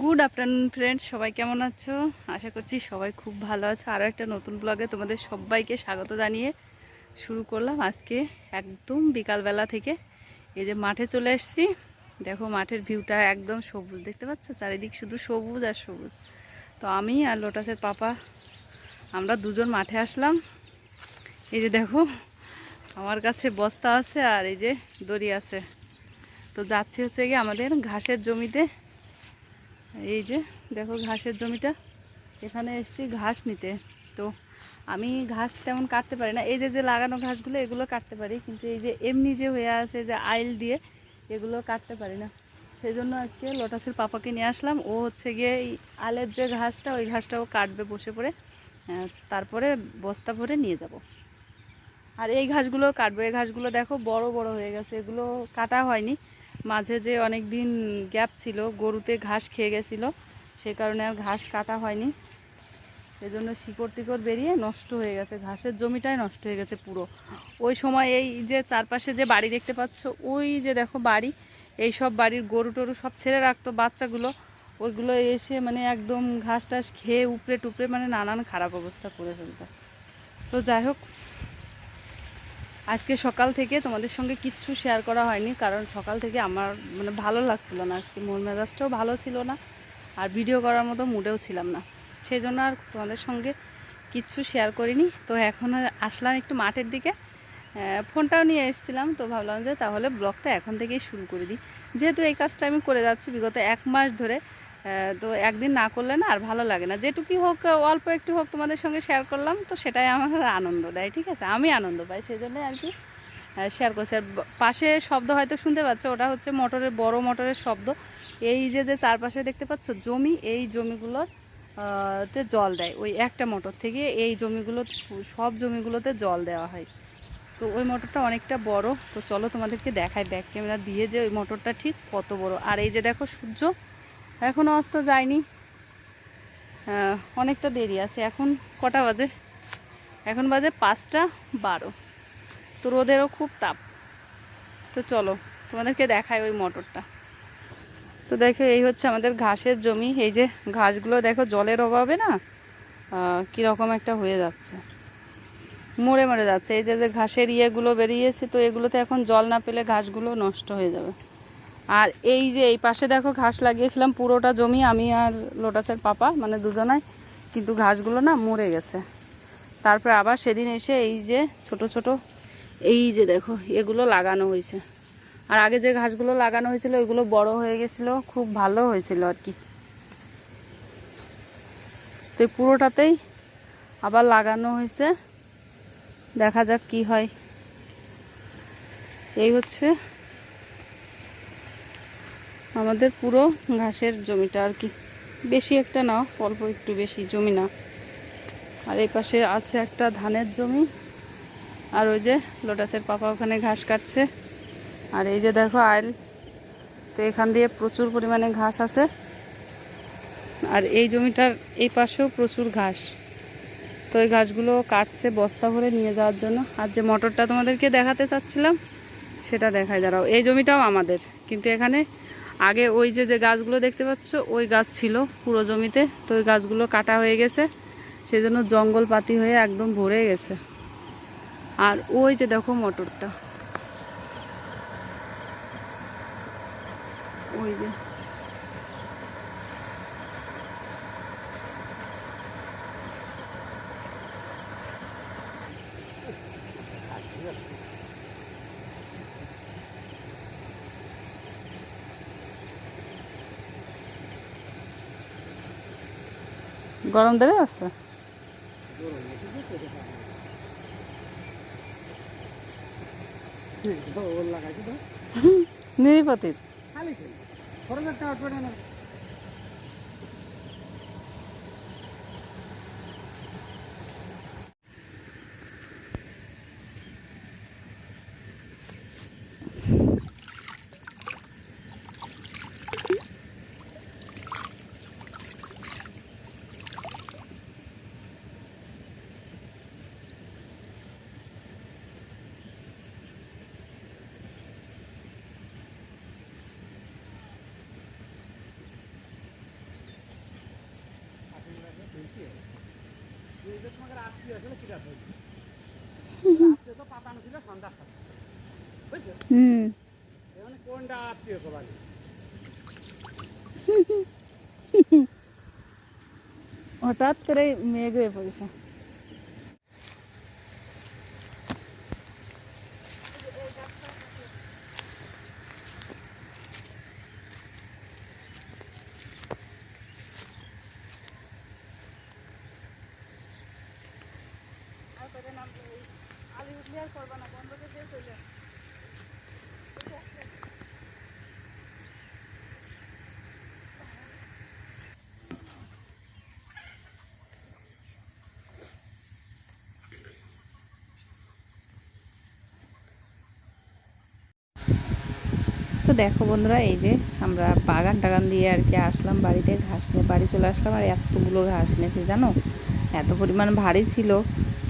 Good afternoon friends সবাই কেমন আছো? আশা করছি সবাই খুব ভালো আছো। আরও একটা নতুন ব্লগে তোমাদের সবাইকে স্বাগত জানিয়ে শুরু করলাম আজকে একদম বিকালবেলা থেকে। এই যে মাঠে চলে এসেছি দেখো মাঠের ভিউটা একদম সবুজ, দেখতে পাচ্ছ? চারিদিক শুধু সবুজ আর সবুজ। তো আমি আর লোটাসের পাপা, আমরা দুজন মাঠে আসলাম। এই যে দেখো, আমার কাছে বস্তা আছে আর এই যে দড়ি আছে। তো যাচ্ছি হচ্ছে গিয়ে আমাদের ঘাসের জমিতে। এই যে দেখো ঘাসের জমিটা। এখানে এসেছি ঘাস নিতে। তো আমি ঘাস তেমন কাটতে পারি না। এই যে যে লাগানো ঘাসগুলো, এগুলো কাটতে পারি। কিন্তু এই যে এমনি যে হয়ে আছে, যে আইল দিয়ে, এগুলো কাটতে পারি না। সেই জন্য আজকে লোটাসের পাপাকে নিয়ে আসলাম। ও হচ্ছে গিয়ে এই আলের যে ঘাসটা, ওই ঘাসটাও কাটবে বসে পড়ে। তারপরে বস্তা ভরে নিয়ে যাব। আর এই ঘাসগুলো কাটবো। এই ঘাসগুলো দেখো বড় বড় হয়ে গেছে। এগুলো কাটা হয়নি। মাঝে যে অনেক দিন গ্যাপ ছিল, গরুতে ঘাস খেয়ে গেছিল। সে কারণে আর ঘাস কাটা হয়নি। সেজন্য শিকড় টিকড় বেরিয়ে নষ্ট হয়ে গেছে, ঘাসের জমিটাই নষ্ট হয়ে গেছে পুরো। ওই সময় এই যে চারপাশে যে বাড়ি দেখতে পাচ্ছ, ওই যে দেখো বাড়ি, এই সব বাড়ির গরু টরু সব ছেড়ে রাখতো বাচ্চাগুলো। ওইগুলো এসে মানে একদম ঘাস টাস খেয়ে উপরে টুপড়ে মানে নানান খারাপ অবস্থা করে ফেলতো। তো যাই হোক, আজকে সকাল থেকে তোমাদের সঙ্গে কিচ্ছু শেয়ার করা হয়নি, কারণ সকাল থেকে আমার মানে ভালো লাগছিল না। আজকে মন মেজাজটাও ভালো ছিল না, আর ভিডিও করার মতো মুডেও ছিলাম না। সেই জন্য আর তোমাদের সঙ্গে কিচ্ছু শেয়ার করিনি। তো এখন আসলাম একটু মাঠের দিকে। ফোনটাও নিয়ে এসেছিলাম, তো ভাবলাম যে তাহলে ব্লগটা এখন থেকেই শুরু করে দিই। যেহেতু এই কাজটা আমি করে যাচ্ছি বিগত এক মাস ধরে তো একদিন না করলে না আর ভালো লাগে না। যেটুকুই হোক, অল্প একটু হোক তোমাদের সঙ্গে শেয়ার করলাম, তো সেটাই আমার আনন্দ দেয়, ঠিক আছে? আমি আনন্দ পাই সেই জন্যই আর কি শেয়ার করছি। আর পাশে শব্দ হয়তো শুনতে পাচ্ছ, ওটা হচ্ছে মোটরের, বড় মোটরের শব্দ। এই যে যে চারপাশে দেখতে পাচ্ছ, জমি, এই জমিগুলোর তে জল দেয়। ওই একটা মোটর থেকে এই জমিগুলো, সব জমিগুলোতে জল দেওয়া হয়। তো ওই মোটরটা অনেকটা বড়। তো চলো তোমাদেরকে দেখাই ব্যাক ক্যামেরা দিয়ে যে ওই মোটরটা ঠিক কত বড়। আর এই যে দেখো সূর্য এখনও অস্ত যায়নি। অনেকটা দেরি আছে। এখন কটা বাজে? এখন বাজে পাঁচটা বারো। তো রোদেরও খুব তাপ। তো চলো তোমাদেরকে দেখায় ওই মোটরটা। তো দেখো, এই হচ্ছে আমাদের ঘাসের জমি। এই যে ঘাসগুলো দেখো, জলের অভাবে না কীরকম একটা হয়ে যাচ্ছে। মরে মরে যাচ্ছে। এই যে যে ঘাসের ইয়েগুলো বেরিয়েছে, তো এগুলোতে এখন জল না পেলে ঘাসগুলো নষ্ট হয়ে যাবে। আর এই যে, এই পাশে দেখো ঘাস লাগিয়েছিলাম, পুরোটা জমি আমি আর লোটাসের পাপা মানে দুজনাই, কিন্তু ঘাসগুলো না মরে গেছে। তারপরে আবার সেদিন এসে এই যে, ছোট ছোট, এই যে দেখো, এগুলো লাগানো হয়েছে। আর আগে যে ঘাসগুলো লাগানো হয়েছিল, ওইগুলো বড় হয়ে গেছিল। খুব ভালো হয়েছিল আর কি। তো পুরোটাতেই আবার লাগানো হয়েছে। দেখা যাক কি হয়। এই হচ্ছে আমাদের পুরো ঘাসের জমিটা আর কি। বেশি একটা না, অল্প একটু বেশি জমি না। আর এই পাশে আছে একটা ধানের জমি। আর ওই যে লোটাসের পাপা ওখানে ঘাস কাটছে। আর এই যে দেখো আইল, তো এখান দিয়ে প্রচুর পরিমাণে ঘাস আছে। আর এই জমিটার এই পাশেও প্রচুর ঘাস। তো এই গাছগুলো কাটছে বস্তা ভরে নিয়ে যাওয়ার জন্য। আর যে মটরটা তোমাদেরকে দেখাতে চাচ্ছিলাম, সেটা দেখায় দাঁড়াও। এই জমিটাও আমাদের, কিন্তু এখানে আগে ওই যে যে গাছগুলো দেখতে পাচ্ছ, ওই গাছ ছিল পুরো জমিতে। তো ওই গাছগুলো কাটা হয়ে গেছে সেই জন্য জঙ্গল পাতি হয়ে একদম ভরে গেছে। আর ওই যে দেখো মটরটা। ওই যে। গরম ধরে আছে? নিরিপতির। புரதக்காட்டுடன் কোনটা আত্মীয় সবাই হঠাৎ করে মেঘ হয়ে পড়েছে। তো দেখো বন্ধুরা, এই যে আমরা বাগান টাগান দিয়ে আর কি আসলাম বাড়িতে, ঘাস নিয়ে বাড়ি চলে আসলাম, আর এতগুলো ঘাস নিয়েছে জানো? এত পরিমাণ ভারী ছিল।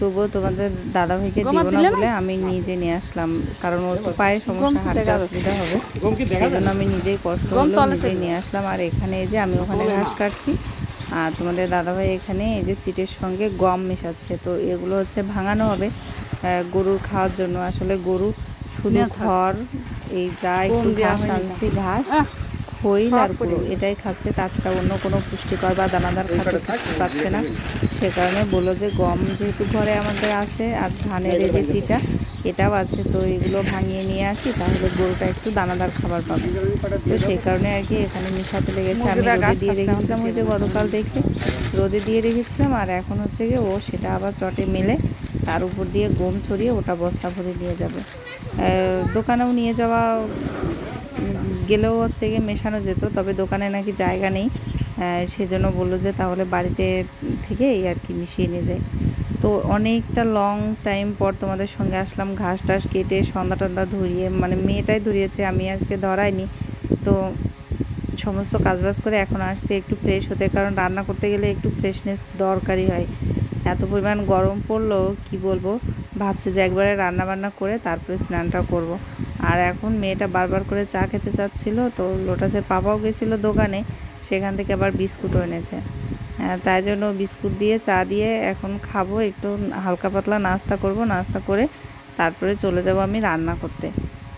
তবুও তোমাদের দাদা ভাইকে দিব না বলে আমি নিজে নিয়ে আসলাম। কারণ ওর তো পায়ে সমস্যা হাঁটতে অসুবিধা হবে। সেই জন্য আমি নিজেই কষ্ট হলো নিজেই নিয়ে আসলাম। আর এখানে এই যে আমি ওখানে ঘাস কাটছি আর তোমাদের দাদাভাই এখানে এই যে চিটের সঙ্গে গম মেশাচ্ছে। তো এগুলো হচ্ছে ভাঙানো হবে গরুর খাওয়ার জন্য। আসলে গরু শুধু খড় এই যা একটু ঘাস আনছি ঘাস। খৈল আর গুঁড়ো এটাই খাচ্ছে। তাছাড়া অন্য কোনো পুষ্টিকর বা দানাদার খাদ্য পাচ্ছে না। সে কারণে বলল যে গম যেহেতু ঘরে আমাদের আছে আর ধানের এই যে চিটা এটাও আছে। তো এগুলো ভাঙিয়ে নিয়ে আসি তাহলে গরুটা একটু দানাদার খাবার পাবে। তো সেই কারণে আর কি এখানে মিশাতে লেগেছে। আমি রোদে দিয়ে রেখেছিলাম ওই যে গতকাল দেখে। রোদে দিয়ে রেখেছিলাম আর এখন হচ্ছে গিয়ে ও সেটা আবার চটে মেলে তার উপর দিয়ে গম ছড়িয়ে ওটা বস্তা ভরে নিয়ে যাবে। দোকানেও নিয়ে যাওয়া গেলেও হচ্ছে গিয়ে মেশানো যেত, তবে দোকানে নাকি জায়গা নেই। সেজন্য বলল যে তাহলে বাড়িতে থেকে এই আর কি মিশিয়ে নিয়ে যায়। তো অনেকটা লং টাইম পর তোমাদের সঙ্গে আসলাম, ঘাস টাস কেটে সন্ধ্যা টন্দা ধরিয়ে মানে মেয়েটাই ধরিয়েছে, আমি আজকে ধরাইনি। তো সমস্ত কাজবাজ করে এখন আসছে একটু ফ্রেশ হতে, কারণ রান্না করতে গেলে একটু ফ্রেশনেস দরকারি হয়। এত পরিমাণ গরম পড়ল, কি বলব? ভাবছি যে একবারে রান্না বান্না করে তারপরে স্নানটা করব। আর এখন মেয়েটা বারবার করে চা খেতে চাচ্ছিল তো লোটাসের পাপাও গেছিল দোকানে সেখান থেকে আবার বিস্কুটও এনেছে। হ্যাঁ, তাই জন্য বিস্কুট দিয়ে চা দিয়ে এখন খাব একটু হালকা পাতলা নাস্তা করব নাস্তা করে তারপরে চলে যাব আমি রান্না করতে।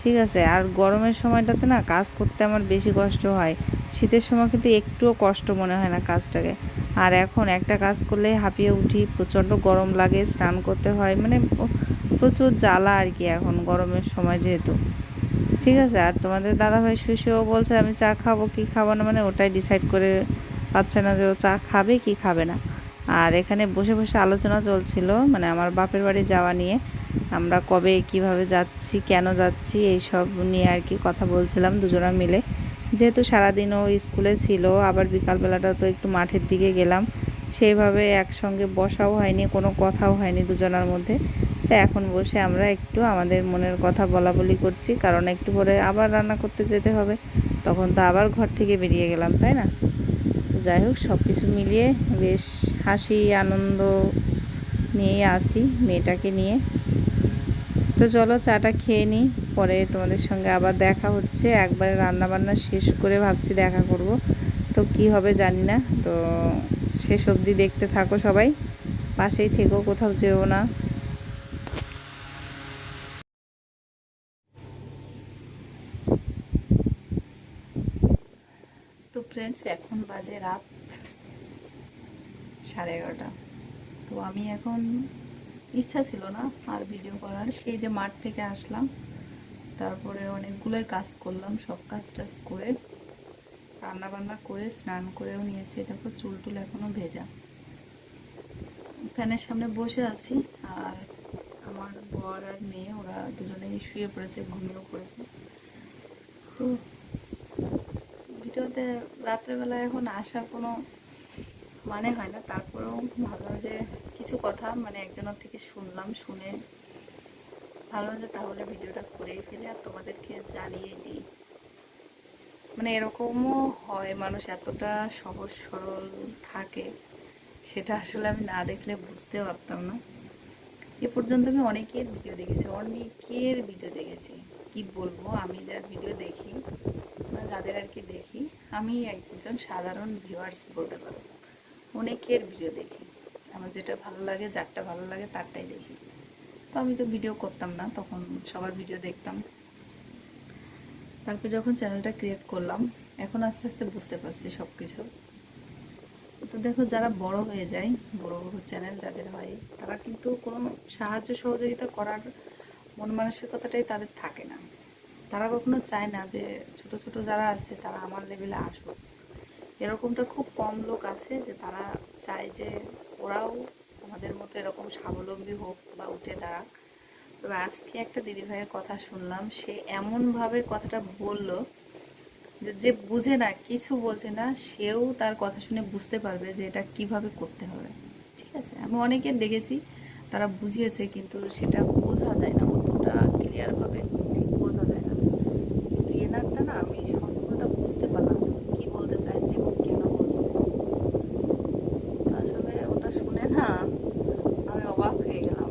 ঠিক আছে আর গরমের সময়টাতে না কাজ করতে আমার বেশি কষ্ট হয়। শীতের সময় কিন্তু একটুও কষ্ট মনে হয় না কাজটাকে। আর এখন একটা কাজ করলে হাঁপিয়ে উঠি প্রচণ্ড গরম লাগে স্নান করতে হয় মানে প্রচুর জ্বালা আর কি এখন গরমের সময় যেহেতু। ঠিক আছে? আর তোমাদের দাদাভাই শুষেও বলছে, আমি চা খাব, কি খাব না? মানে ওটাই ডিসাইড করে পাচ্ছে না যে ও চা খাবে কি খাবে না। আর এখানে বসে বসে আলোচনা চলছিল মানে আমার বাপের বাড়ি যাওয়া নিয়ে। আমরা কবে, কীভাবে যাচ্ছি, কেন যাচ্ছি এই সব নিয়ে আর কি কথা বলছিলাম দুজনা মিলে। যেহেতু সারাদিনও স্কুলে ছিল, আবার বিকালবেলাটা তো একটু মাঠের দিকে গেলাম। সেইভাবে একসঙ্গে বসাও হয়নি, কোনো কথাও হয়নি দুজনার মধ্যে। তো এখন বসে আমরা একটু আমাদের মনের কথা বলা বলি করছি, কারণ একটু পরে আবার রান্না করতে যেতে হবে। তখন তো আবার ঘর থেকে বেরিয়ে গেলাম, তাই না? যাই হোক সব কিছু মিলিয়ে বেশ হাসি, আনন্দ নিয়ে আসি মেয়েটাকে নিয়ে। তো চলো চাটা খেয়ে নিই, পরে তোমাদের সঙ্গে আবার দেখা হচ্ছে। একবারে রান্না বান্না শেষ করে ভাবছি দেখা করব। তো কি হবে জানি না, তো শেষ অবধি দেখতে থাকো সবাই। পাশেই থেকো, কোথাও যেও না তো ফ্রেন্ডস এখন বাজে রাত সাড়ে এগারোটা। তো আমি এখন ইচ্ছা ছিল না আর ভিডিও করার। সেই যে মাঠ থেকে আসলাম, তারপরে অনেকগুলোই কাজ করলাম, সব কাজ টাজ করে রান্না বান্না করে, স্নান করেও নিয়েছি। দেখো, চুল টুল এখনও ভেজা। ফ্যানের সামনে বসে আছি আর আমার বর আর মেয়ে, ওরা দুজনেই শুয়ে পড়েছে, ঘুমিয়েও পড়েছে। তো ভিডিওতে রাত্রেবেলা এখন আসার কোনো মানে হয় না। তারপরেও ভাবলাম যে কিছু কথা মানে একজনের থেকে শুনলাম, শুনে ভাবলাম যে তাহলে ভিডিওটা করেই ফেলে আর তোমাদেরকে জানিয়ে দিই। মানে এরকমও হয়, মানুষ এতটা সহজ সরল থাকে, সেটা আসলে আমি না দেখলে বুঝতে পারতাম না। এ পর্যন্ত আমি অনেকের ভিডিও দেখেছি, অনেকের ভিডিও দেখেছি। কি বলব, আমি যা ভিডিও দেখি বা যাদের আর কি দেখি, আমি একজন সাধারণ ভিউয়ার্স বলতে পারো অনেকের ভিডিও দেখি। আমার যেটা ভালো লাগে, যারটা ভালো লাগে তারটাই দেখি। তো আমি তো ভিডিও করতাম না, তখন সবার ভিডিও দেখতাম। তারপর যখন চ্যানেলটা ক্রিয়েট করলাম, এখন আস্তে আস্তে বুঝতে পারছি সব কিছু তো দেখো যারা বড় হয়ে যায়, বড় বড় চ্যানেল যাদের হয়, তারা কিন্তু কোনো সাহায্য সহযোগিতা করার মন মানসিকতাটাই তাদের থাকে না। তারা কখনো চায় না যে ছোট ছোট যারা আছে তারা আমার লেভেলে আসুক। এরকমটা খুব কম লোক আছে যে তারা চায় যে ওরাও আমাদের মতো এরকম স্বাবলম্বী হোক বা উঠে দাঁড়াক। তবে আজকে একটা দিদিভাইয়ের কথা শুনলাম, সে এমনভাবে কথাটা বলল যে বুঝে না, কিছু বোঝে না, সেও তার কথা শুনে বুঝতে পারবে যে এটা কীভাবে করতে হবে। ঠিক আছে? আমি অনেকে দেখেছি, তারা বুঝিয়েছে, কিন্তু সেটা বোঝা যায় না অতটা ক্লিয়ারভাবে ঠিক বোঝা যায় না কিন্তু এনারটা না আমি সম্পূর্ণটা বুঝতে পারলাম যে উনি কি বলতে চাইছে এবং কেন বলছে তো আসলে ওটা শুনে না আমি অবাক হয়ে গেলাম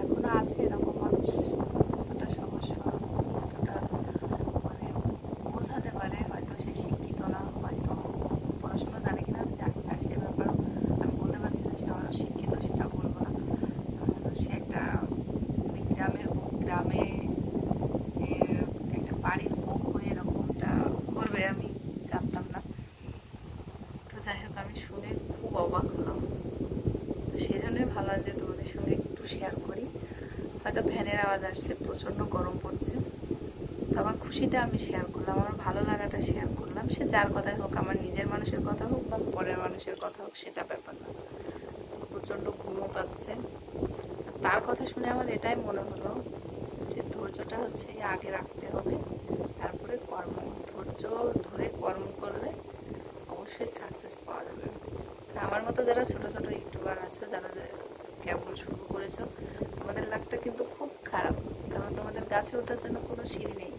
এখনও আছে এরকম মানুষ কতটা সমস্যা কতটা মানে বোঝাতে পারে হয়তো সে শিক্ষিত না হয়তো পড়াশোনা জানে কিনা আমি জানি না সে ব্যাপার আমি বলতে পারছি না সে আমার শিক্ষিত সেটা বলব না আহ, সে একটা মানে গ্রামের বউ গ্রামে এ, একটা বাড়ির বউ হয়ে এরকমটা করবে আমি জানতাম না তো যাই হোক আমি শুনে খুব অবাক হলাম তো সেই জন্যই ভালো আছে তোমাদের সঙ্গে একটু শেয়ার করি হয়তো ফ্যানের আওয়াজ আসছে প্রচণ্ড গরম পড়ছে তো আমার খুশিটা আমি শেয়ার করলাম আমার ভালো লাগাটা শেয়ার করলাম সে যার কথাই হোক আমার নিজের মানুষের কথা হোক বা পরের মানুষের কথা হোক, সেটা ব্যাপার না। প্রচণ্ড ঘুমও পাচ্ছে। তার কথা শুনে আমার এটাই মনে হলো যে ধৈর্যটা হচ্ছে আগে রাখতে হবে, তারপরে কর্ম। ধৈর্য ধরে কর্ম করলে অবশ্যই সাকসেস পাওয়া যাবে। আমার মতো যারা ছোট ছোট ইউটিউবার আছে, যারা কেমন শুরু করেছ, তোমাদের লাকটা কিন্তু খুব খারাপ, কারণ তোমাদের গাছে ওঠার জন্য কোনো সিঁড়ি নেই।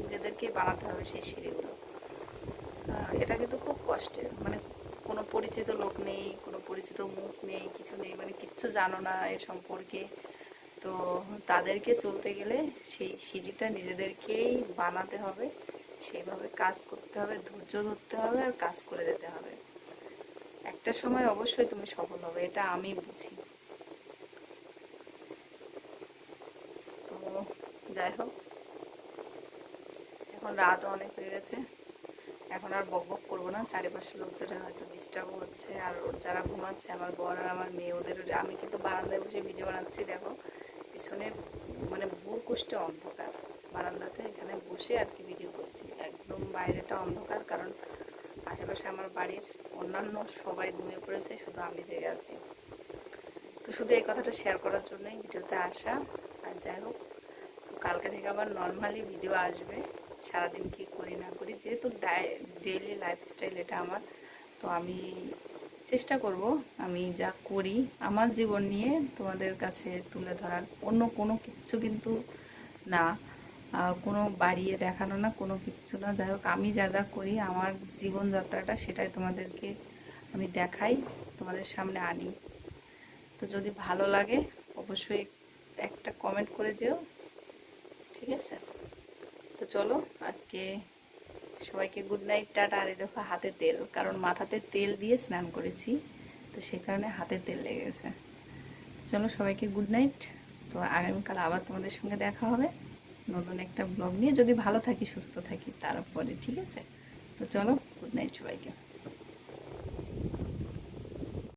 নিজেদেরকে বানাতে হবে সেই সিঁড়িগুলো। এটা কিন্তু খুব কষ্টের মানে কোনো পরিচিত লোক নেই, কোনো পরিচিত মুখ নেই, কিছু নেই মানে কিচ্ছু জানো না এর সম্পর্কে। তো তাদেরকে চলতে গেলে সেই সিঁড়িটা নিজেদেরকেই বানাতে হবে, সেইভাবে কাজ করতে হবে, ধৈর্য ধরতে হবে আর কাজ করে যেতে হবে। একটা সময় অবশ্যই তুমি সফল হবে, এটা আমি বুঝি। তো যাই হোক, এখন রাত অনেক হয়ে গেছে। এখন আর বক বক করব না। চারিপাশের লোকজনের হয়তো ডিস্টার্ব হচ্ছে, আর ওর যারা ঘুমাচ্ছে, আমার বর আর আমার মেয়ে, ওদের আমি কিন্তু বারান্দায় বসে ভিডিও বানাচ্ছি, দেখো। পিছনে মানে ভুর কুষ্টে অন্ধকার। বারান্দাতে এখানে বসে আর কি ভিডিও করছি। একদম বাইরেটা অন্ধকার, কারণ আশেপাশে আমার বাড়ির অন্যান্য সবাই ঘুমিয়ে পড়েছে, শুধু আমি জেগে আছি। তো শুধু এই কথাটা শেয়ার করার জন্যই ভিডিওতে আসা। আর যাই হোক, কালকে থেকে আবার নর্মালি ভিডিও আসবে। সারাদিন কি করি না করি, যেহেতু ডেইলি লাইফস্টাইল এটা আমার, তো আমি চেষ্টা করব আমি যা করি আমার জীবন নিয়ে তোমাদের কাছে তুলে ধরার। অন্য কোনো কিছু কিন্তু না। কোনো বাড়িয়ে দেখানো না, কোনো কিছু না। যাই হোক, আমি যা যা করি, আমার জীবনযাত্রাটা সেটাই তোমাদেরকে আমি দেখাই, তোমাদের সামনে আনি। তো যদি ভালো লাগে, অবশ্যই একটা কমেন্ট করে যেও। ঠিক আছে? তো চলো, আজকে সবাইকে গুড নাইট টাটা। আর দেখো হাতে তেল, কারণ মাথাতে তেল দিয়ে স্নান করেছি, তো সে কারণে হাতে তেল লেগেছে গেছে। চলো সবাইকে গুড নাইট তো আগামীকাল আবার তোমাদের সঙ্গে দেখা হবে, নতুন একটা ব্লগ নিয়ে। যদি ভালো থাকি, সুস্থ থাকি, তারপরে, ঠিক আছে? তো চলো গুড নাইট সবাইকে।